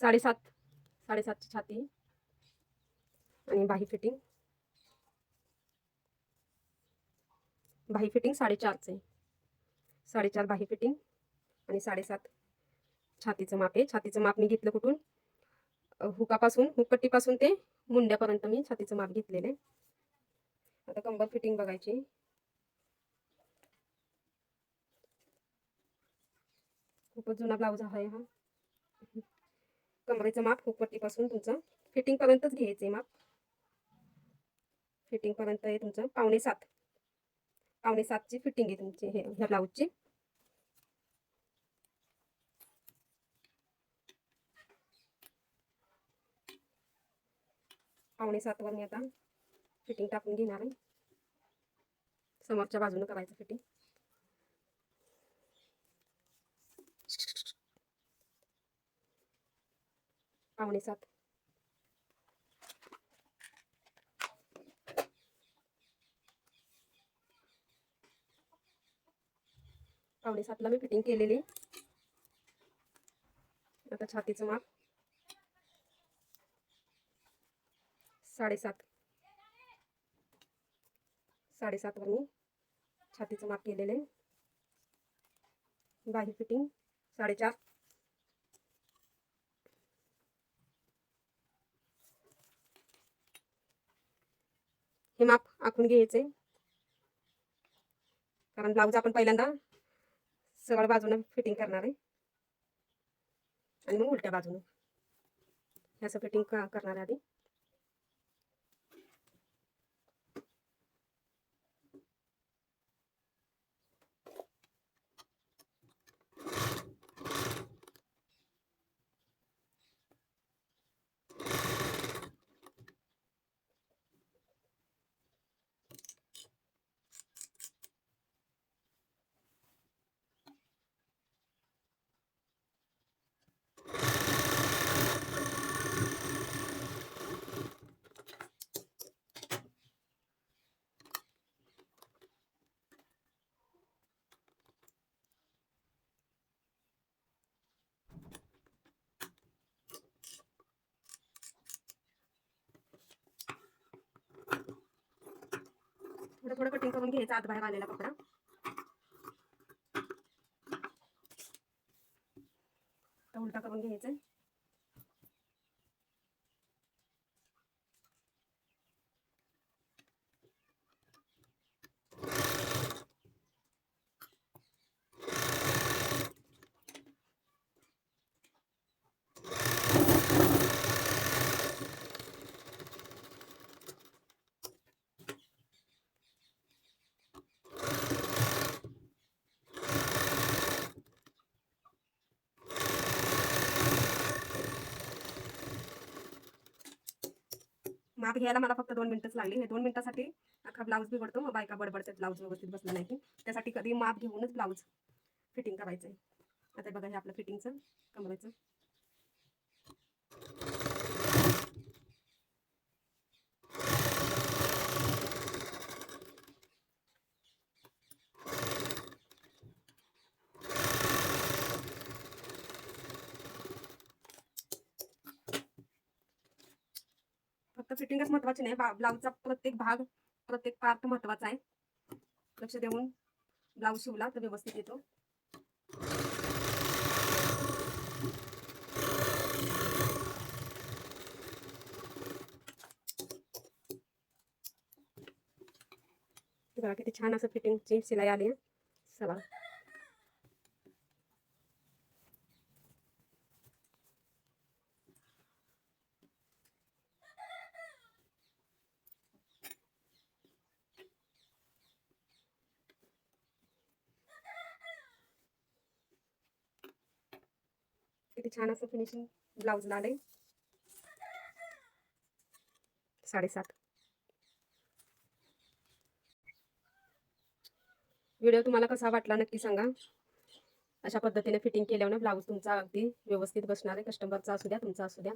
साडेसात साडेसातची छाती आणि बाही फिटिंग. बाही फिटिंग साडेचारचं. आहे साडेचार बाही फिटिंग आणि साडेसात छातीचं माप आहे. छातीचं माप मी घेतलं कुठून? हुकापासून हुकपट्टीपासून ते मुंड्यापर्यंत मी छातीचं माप घेतलेलं आहे. आता कंबर फिटिंग बघायची. खूपच जुना ब्लाऊज आहे हा. कमरेचं माप हुकपट्टीपासून तुमचं फिटिंग पर्यंतच आहे माप. फिटिंग पर्यंत आहे तुमचं पावणे सात. पावणे सातची फिटिंग आहे तुमची हे ह्या ब्लाऊजची. पावणे सातवर मी आता फिटिंग टाकून घेणार आहे. समोरच्या बाजूने करायचं फिटिंग. पावणे सात पावणे सातला मी फिटिंग केलेली. आता छातीचं माप. साडेसात. साडेसातवर मी छातीचं माप केलेलं आहे. बाही फिटिंग साडेचार. हे माप आखून घ्यायचे. कारण ब्लाऊज आपण पहिल्यांदा सगळ्या बाजूनं फिटिंग करणार आहे. आणि मग उलट्या बाजूनं. ह्याचं फिटिंग करणार आहे आधी. थोडं थोडं कटिंग करून घ्यायचं आत बाहेर आलेला कपडा. उलटा करून घ्यायचं माप घ्यायला मला फक्त दोन मिनिटच लागली. हे दोन मिनिटासाठी अख्खा ब्लाऊज बिघडतो. मग बायका बडबडते ब्लाऊज व्यवस्थित बसला नाही त्यासाठी कधी माप घेऊनच ब्लाऊज फिटिंग करायचं आहे आता बघा हे आपलं फिटिंगचं कमरेचं. फिटिंगच महत्वाची नाही. बा ब्लाऊजचा प्रत्येक भाग प्रत्येक पार्ट महत्त्वाचा आहे. लक्ष देऊन ब्लाऊज शिवला तर व्यवस्थित येतो. बघा किती छान असं फिटिंगची शिलाई आली आहे. चला. किती छान असं फिनिशिंग ब्लाऊजला आलंय साडेसात. व्हिडिओ तुम्हाला कसा वाटला नक्की सांगा. अशा पद्धतीने फिटिंग केल्यावर ब्लाऊज तुमचा अगदी व्यवस्थित बसणार आहे. कस्टमरचा असू द्या तुमचा असू द्या.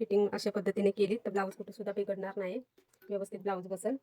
फिटिंग अशा पद्धतीने केली तर ब्लाऊज कुठे सुद्धा बिघडणार नाही. व्यवस्थित ब्लाऊज बसेल.